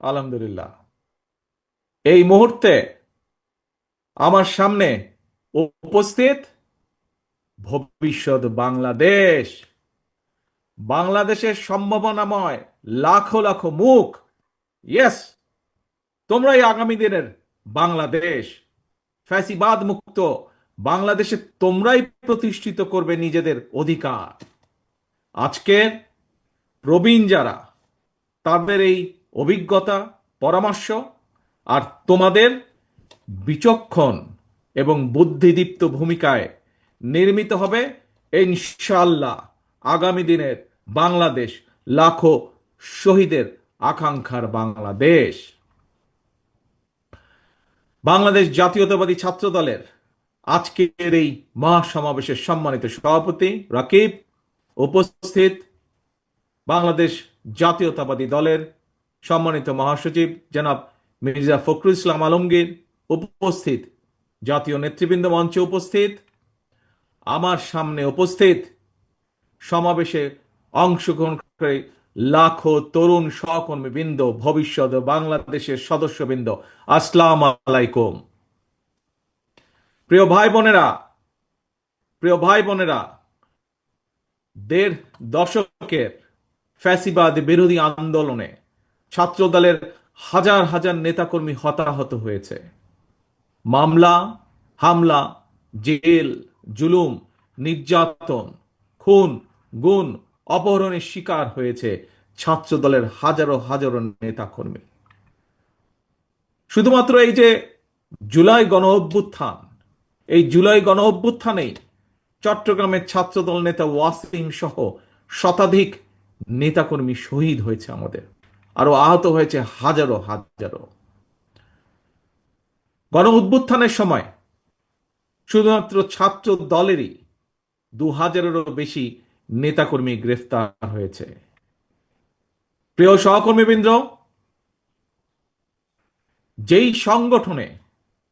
আলহামদুলিল্লাহ। এই মুহূর্তে আমার সামনে উপস্থিত ভবিষ্যৎ বাংলাদেশ। বাংলাদেশের সম্ভাবনাময় লাখো লাখো মুখ। ইয়েস তোমরাই আগামী দিনের বাংলাদেশ। ফ্যাসিবাদ মুক্ত বাংলাদেশে তোমরাই প্রতিষ্ঠিত করবে নিজেদের অধিকার। আজকের প্রবীণ যারা, তাদের এই অভিজ্ঞতা, পরামর্শ আর তোমাদের বিচক্ষণ এবং বুদ্ধিদীপ্ত ভূমিকায় নির্মিত হবে ইনশাল্লাহ আগামী দিনের বাংলাদেশ লাখো শহীদের আকাঙ্ক্ষার বাংলাদেশ। বাংলাদেশ জাতীয়তাবাদী ছাত্র দলের আজকের এই মহাসমাবেশের সম্মানিত সভাপতি রাকিব, উপস্থিত বাংলাদেশ জাতীয়তাবাদী দলের সম্মানিত মহাসচিব জনাব মির্জা ফখরুল ইসলাম আলমগীর উপস্থিত, জাতীয় নেতৃবৃন্দ মঞ্চে উপস্থিত, আমার সামনে উপস্থিত, সমাবেশে অংশগ্রহণ করে লাখো তরুণ সহকর্মী বৃন্দ ভবিষ্যৎ বাংলাদেশের সদস্যবৃন্দ, আসসালাম আলাইকুম। প্রিয় ভাই বোনেরা, প্রিয় ভাই বোনেরা, দেড় দশকের ফ্যাসিবাদ বিরোধী আন্দোলনে ছাত্রদলের হাজার হাজার নেতাকর্মী হতাহত হয়েছে। মামলা, হামলা, জেল, জুলুম, নির্যাতন, খুন গুণ অপহরণের শিকার হয়েছে ছাত্রদলের হাজারো হাজারো নেতাকর্মী। শুধুমাত্র এই যে জুলাই গণ অভ্যুত্থান, এই জুলাই গণ অভ্যুত্থানেই চট্টগ্রামের ছাত্রদল নেতা ওয়াসিম সহ শতাধিক নেতাকর্মী শহীদ হয়েছে আমাদের। আরও আহত হয়েছে হাজারো হাজারো। গণ উদ্বুত্থানের সময় শুধুমাত্র ছাত্র দলেরই দু হাজারেরও বেশি নেতাকর্মী গ্রেফতার হয়েছে। প্রিয় সহকর্মীবৃন্দ, যেই সংগঠনে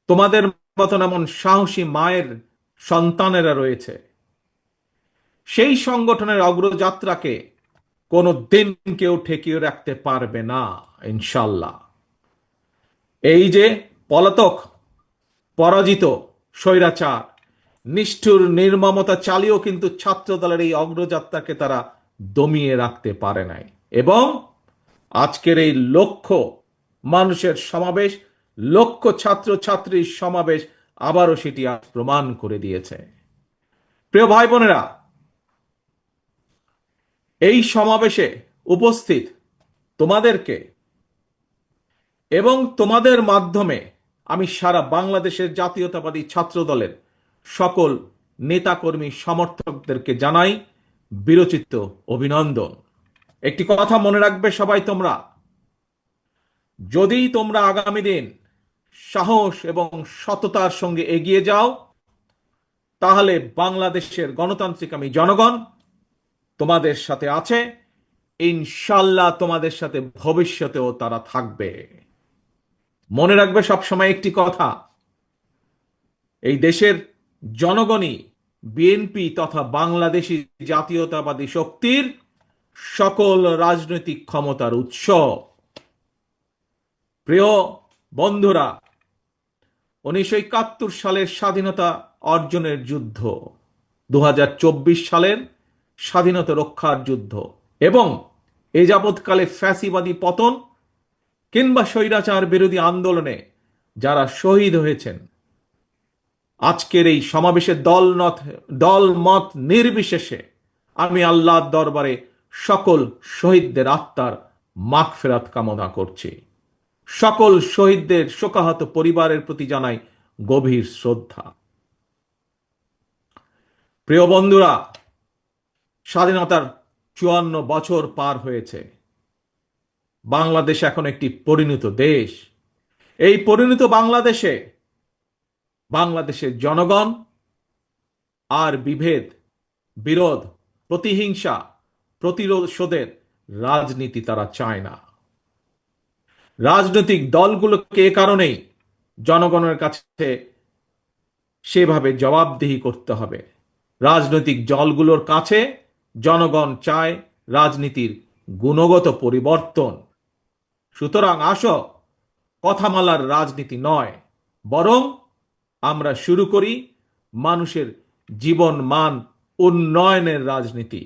তোমাদের মতন এমন সাহসী মায়ের সন্তানেরা রয়েছে, সেই সংগঠনের অগ্রযাত্রাকে কোনো দিন কেউ ঠেকিয়ে রাখতে পারবে না ইনশাল্লাহ এই যে পলাতক, পরাজিত স্বৈরাচার, নিষ্ঠুর নির্মমতা চালিয়েও কিন্তু ছাত্র দলের এই অগ্রযাত্রাকে তারা দমিয়ে রাখতে পারে নাই। এবং আজকের এই লক্ষ্য মানুষের সমাবেশ লক্ষ ছাত্র ছাত্রীর সমাবেশ আবারও সেটি প্রমাণ করে দিয়েছে। প্রিয় ভাই বোনেরা এই সমাবেশে উপস্থিত তোমাদেরকে এবং তোমাদের মাধ্যমে আমি সারা বাংলাদেশের জাতীয়তাবাদী ছাত্র দলের সকল নেতাকর্মী সমর্থকদেরকে জানাই বিরচিত অভিনন্দন। একটি কথা মনে রাখবে সবাই তোমরা। যদি তোমরা আগামী দিন সাহস এবং সততার সঙ্গে এগিয়ে যাও, তাহলে বাংলাদেশের গণতান্ত্রিক আমি জনগণ তোমাদের সাথে আছে। ইনশাল্লাহ তোমাদের সাথে ভবিষ্যতেও তারা থাকবে। মনে রাখবে সবসময় একটি কথা। এই দেশের জনগণই বিএনপি তথা বাংলাদেশি জাতীয়তাবাদী শক্তির সকল রাজনৈতিক ক্ষমতার উৎস। প্রিয় বন্ধুরা, উনিশশো একাত্তর সালের স্বাধীনতা অর্জনের যুদ্ধ দু হাজার চব্বিশ সালের স্বাধীনতা রক্ষার যুদ্ধ এবং এ যাবৎকালে ফ্যাসিবাদী পতন কিংবা স্বৈরাচার বিরোধী আন্দোলনে যারা শহীদ হয়েছেন। আজকের এই সমাবেশের দল নথ, দল মত নির্বিশেষে আমি আল্লাহর দরবারে সকল শহীদদের আত্মার মাগফেরাত কামনা করছি। সকল শহীদদের শোকাহত পরিবারের প্রতি জানাই গভীর শ্রদ্ধা। প্রিয় বন্ধুরা স্বাধীনতার চুয়ান্ন বছর পার হয়েছে। বাংলাদেশ এখন একটি পরিণত দেশ। এই পরিণত বাংলাদেশে বাংলাদেশের জনগণ আর বিভেদ, বিরোধ, প্রতিহিংসা প্রতিরোধের রাজনীতি তারা চায় না। রাজনৈতিক দলগুলোকে এ কারণেই জনগণের কাছে সেভাবে জবাবদিহি করতে হবে। রাজনৈতিক দলগুলোর কাছে জনগণ চায় রাজনীতির গুণগত পরিবর্তন। সুতরাং আসো, কথামালার রাজনীতি নয়, বরং আমরা শুরু করি মানুষের জীবন মান উন্নয়নের রাজনীতি।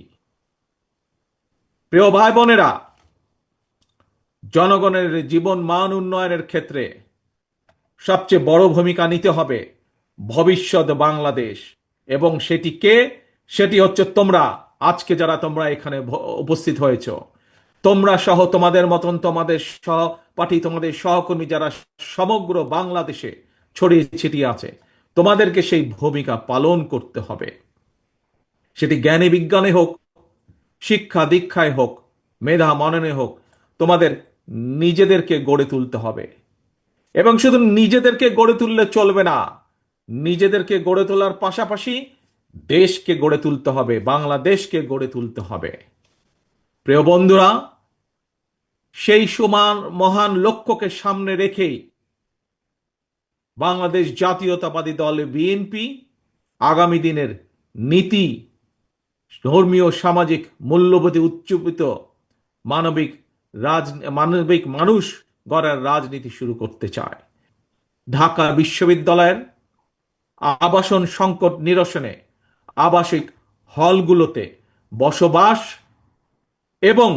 প্রিয় ভাই বোনেরা জনগণের জীবন মান উন্নয়নের ক্ষেত্রে সবচেয়ে বড় ভূমিকা নিতে হবে ভবিষ্যৎ বাংলাদেশ, এবং সেটি কে সেটি হচ্ছে তোমরা আজকে যারা তোমরা এখানে উপস্থিত হয়েছ, তোমরা সহ তোমাদের মতন তোমাদের সহপাঠী, তোমাদের সহকর্মী যারা সমগ্র বাংলাদেশে ছড়িয়ে ছিটিয়ে আছে, তোমাদেরকে সেই ভূমিকা পালন করতে হবে। সেটি জ্ঞানী বিজ্ঞানে হোক, শিক্ষা দীক্ষায় হোক, মেধা মননে হোক, তোমাদের নিজেদেরকে গড়ে তুলতে হবে। এবং শুধু নিজেদেরকে গড়ে তুললে চলবে না, নিজেদেরকে গড়ে তোলার পাশাপাশি দেশকে গড়ে তুলতে হবে, বাংলাদেশকে গড়ে তুলতে হবে। প্রিয় বন্ধুরা, সেই সমান মহান লক্ষ্যকে সামনে রেখেই বাংলাদেশ জাতীয়তাবাদী দল বিএনপি আগামী দিনের নীতি, ধর্মীয়, সামাজিক মূল্যবোধে উচ্চপিত মানবিক রাজ, মানবিক মানুষ গড়ার রাজনীতি শুরু করতে চায়। ঢাকা বিশ্ববিদ্যালয়ের আবাসন সংকট নিরসনে আবাসিক হলগুলোতে বসবাস এবং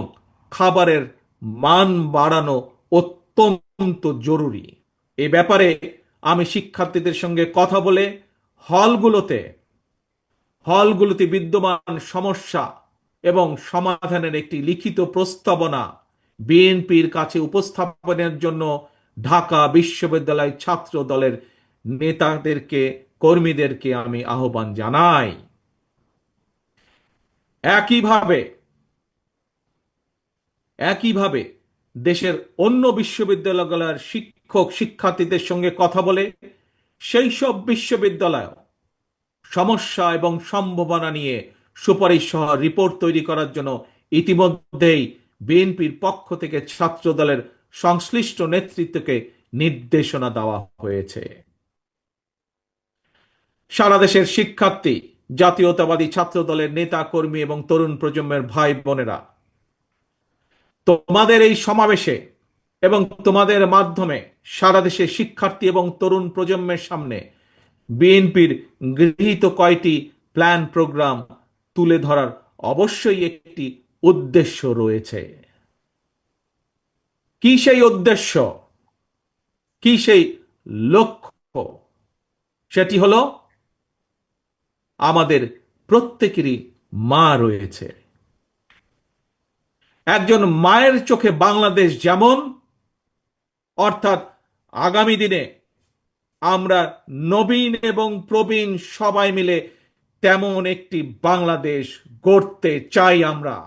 খাবারের মান বাড়ানো অত্যন্ত জরুরি। এ ব্যাপারে আমি শিক্ষার্থীদের সঙ্গে কথা বলে হলগুলোতে হলগুলোতে বিদ্যমান সমস্যা এবং সমাধানের একটি লিখিত প্রস্তাবনা বিএনপির কাছে উপস্থাপনের জন্য ঢাকা বিশ্ববিদ্যালয় ছাত্র দলের নেতাদেরকে কর্মীদেরকে আমি আহ্বান জানাই। একইভাবে একইভাবে দেশের অন্য বিশ্ববিদ্যালয়গুলোর শিক্ষক শিক্ষার্থীদের সঙ্গে কথা বলে সেই সব বিশ্ববিদ্যালয় সমস্যা এবং সম্ভাবনা নিয়ে সুপারিশ সহ রিপোর্ট তৈরি করার জন্য ইতিমধ্যেই বিএনপির পক্ষ থেকে ছাত্র দলের সংশ্লিষ্ট নেতৃত্বকে নির্দেশনা দেওয়া হয়েছে। সারা দেশের শিক্ষার্থী, জাতীয়তাবাদী ছাত্র দলের নেতা, কর্মী এবং তরুণ প্রজন্মের ভাই বোনেরা, তোমাদের এই সমাবেশে এবং তোমাদের মাধ্যমে সারা দেশের শিক্ষার্থী এবং তরুণ প্রজন্মের সামনে বিএনপির গৃহীত কয়টি প্ল্যান প্রোগ্রাম তুলে ধরার অবশ্যই একটি উদ্দেশ্য রয়েছে। কি সেই উদ্দেশ্য? কি সেই লক্ষ্য? সেটি হলো আমাদের প্রত্যেকেরই মা রয়েছে। একজন মায়ের চোখে বাংলাদেশ যেমন, অর্থাৎ আগামী দিনে আমরা নবীন এবং প্রবীণ সবাই মিলে তেমন একটি বাংলাদেশ গড়তে চাই আমরা।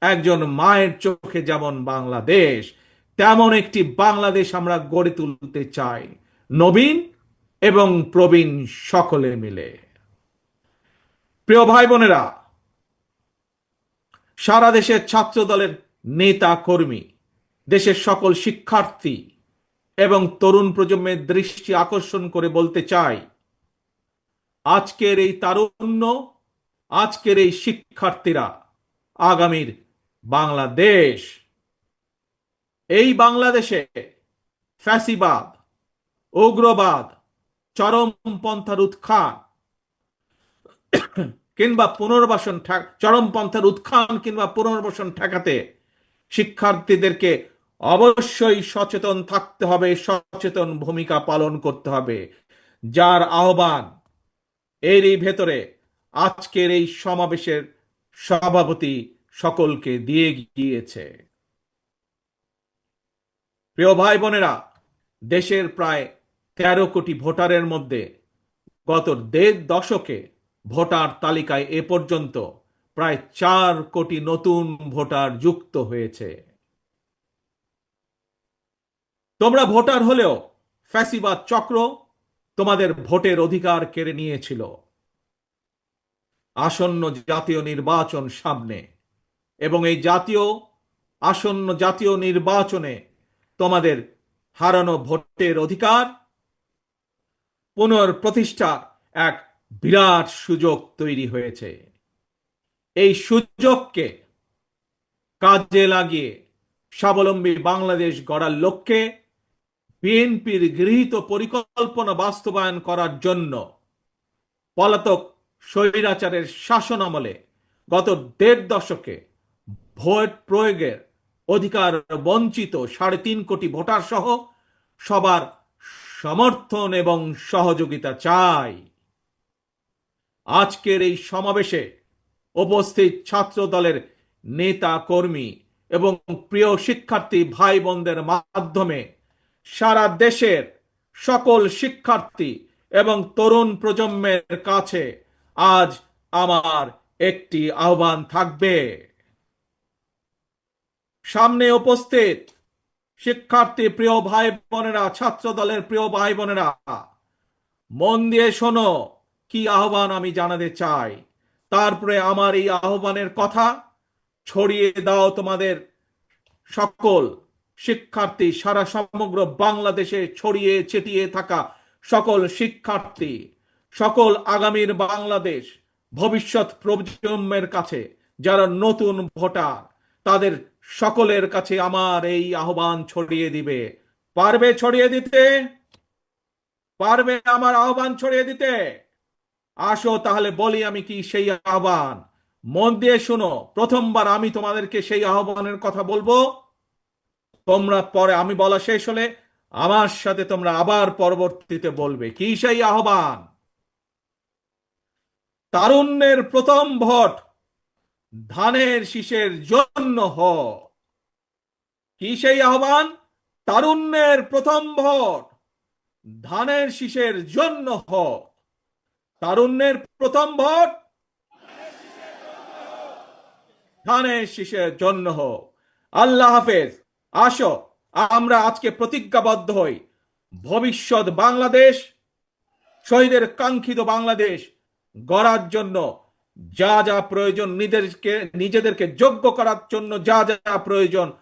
একজন মায়ের চোখে যেমন বাংলাদেশ, তেমন একটি বাংলাদেশ আমরা গড়ে তুলতে চাই নবীন এবং প্রবীণ সকলে মিলে। প্রিয় ভাই বোনেরা, সারা দেশের ছাত্র দলের নেতা কর্মী, দেশের সকল শিক্ষার্থী এবং তরুণ প্রজন্মের দৃষ্টি আকর্ষণ করে বলতে চাই, আজকের এই তারুণ্য, আজকের এই শিক্ষার্থীরা আগামীর বাংলাদেশ। এই বাংলাদেশে ফ্যাসিবাদ, উগ্রবাদ চরমপন্থার উৎখান কিংবা পুনর্বাসন চরমপন্থার উৎখান কিংবা পুনর্বাসন ঠেকাতে শিক্ষার্থীদেরকে অবশ্যই সচেতন থাকতে হবে, সচেতন ভূমিকা পালন করতে হবে। যার আহ্বান, এরই ভেতরে আজকের এই সমাবেশের সভাপতি সকলকে দিয়ে গিয়েছে। প্রিয় ভাই বোনেরা, দেশের প্রায় তেরো কোটি ভোটারের মধ্যে গত দেড় দশকে ভোটার তালিকায় এ পর্যন্ত প্রায় চার কোটি নতুন ভোটার যুক্ত হয়েছে। তোমরা ভোটার হলেও ফ্যাসিবাদ চক্র তোমাদের ভোটের অধিকার কেড়ে নিয়েছিল। আসন্ন জাতীয় নির্বাচন সামনে এবং এই জাতীয়, আসন্ন জাতীয় নির্বাচনে তোমাদের হারানো ভোটের অধিকার পুনর্প্রতিষ্ঠা এক বিরাট সুযোগ তৈরি হয়েছে। এই সুযোগকে কাজে লাগিয়ে স্বাবলম্বী বাংলাদেশ গড়ার লক্ষ্যে বিএনপির গৃহীত পরিকল্পনা বাস্তবায়ন করার জন্য পলাতক স্বৈরাচারের শাসন আমলে গত দেড় দশকে ভোট প্রয়োগের অধিকার বঞ্চিত সাড়ে তিন কোটি ভোটার সহ সবার সমর্থন এবং সহযোগিতা চাই। আজকের এই সমাবেশে উপস্থিত ছাত্র দলের নেতা কর্মী এবং প্রিয় শিক্ষার্থী ভাই বোনদের মাধ্যমে সারা দেশের সকল শিক্ষার্থী এবং তরুণ প্রজন্মের কাছে আজ আমার একটি আহ্বান থাকবে। সামনে উপস্থিত শিক্ষার্থী প্রিয় ভাই বোনেরা ছাত্র দলের প্রিয় ভাই বোনেরা, মন দিয়ে শোনো। কি আহ্বান আমি জানাতে চাই? তারপরে আমার এই আহ্বানের কথা ছড়িয়ে দাও তোমাদের সকল শিক্ষার্থী, সারা সমগ্র বাংলাদেশে ছড়িয়ে ছিটিয়ে থাকা সকল শিক্ষার্থী, সকল আগামীর বাংলাদেশ ভবিষ্যৎ প্রজন্মের কাছে যারা নতুন ভোটার, তাদের সকলের কাছে আমার এই আহ্বান ছড়িয়ে দিবে। পারবে ছড়িয়ে দিতে? পারবে আমার আহ্বান ছড়িয়ে দিতে? আসো তাহলে বলি আমি কি সেই আহ্বান। মন দিয়ে শোনো, প্রথমবার আমি তোমাদেরকে সেই আহ্বানের কথা বলব। তোমরা পরে আমি বলা শেষ হলে আমার সাথে তোমরা আবার পরবর্তীতে বলবে, কি সেই আহ্বান? তারুণ্যের প্রথম ভোট, ধানের শীষের জন্য হ। কি সেই আহ্বান? তারুণ্যের প্রথম ভোট, ধানের শীষের জন্য হ। তারুণ্যের প্রথম ভোট। ধানের শীষের জন্য হোক। আল্লাহ হাফেজ, আসো, আমরা আজকে প্রতিজ্ঞাবদ্ধ হই। ভবিষ্যৎ বাংলাদেশ, শহীদের কাঙ্ক্ষিত বাংলাদেশ গড়ার জন্য, যা যা প্রয়োজন নিজেদেরকে নিজেদেরকে যোগ্য করার জন্য যা যা প্রয়োজন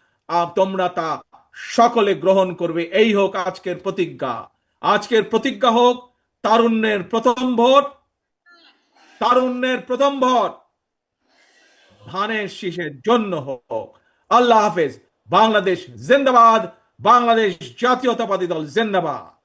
তোমরা তা সকলে গ্রহণ করবে। এই হোক আজকের প্রতিজ্ঞা। আজকের প্রতিজ্ঞা হোক তারুণ্যের প্রথম ভোট, তারুণ্যের প্রথম ভোট ধানের শীষের জন্য হোক। আল্লাহ হাফেজ, বাংলাদেশ জিন্দাবাদ, বাংলাদেশ জাতীয়তাবাদী দল জিন্দাবাদ।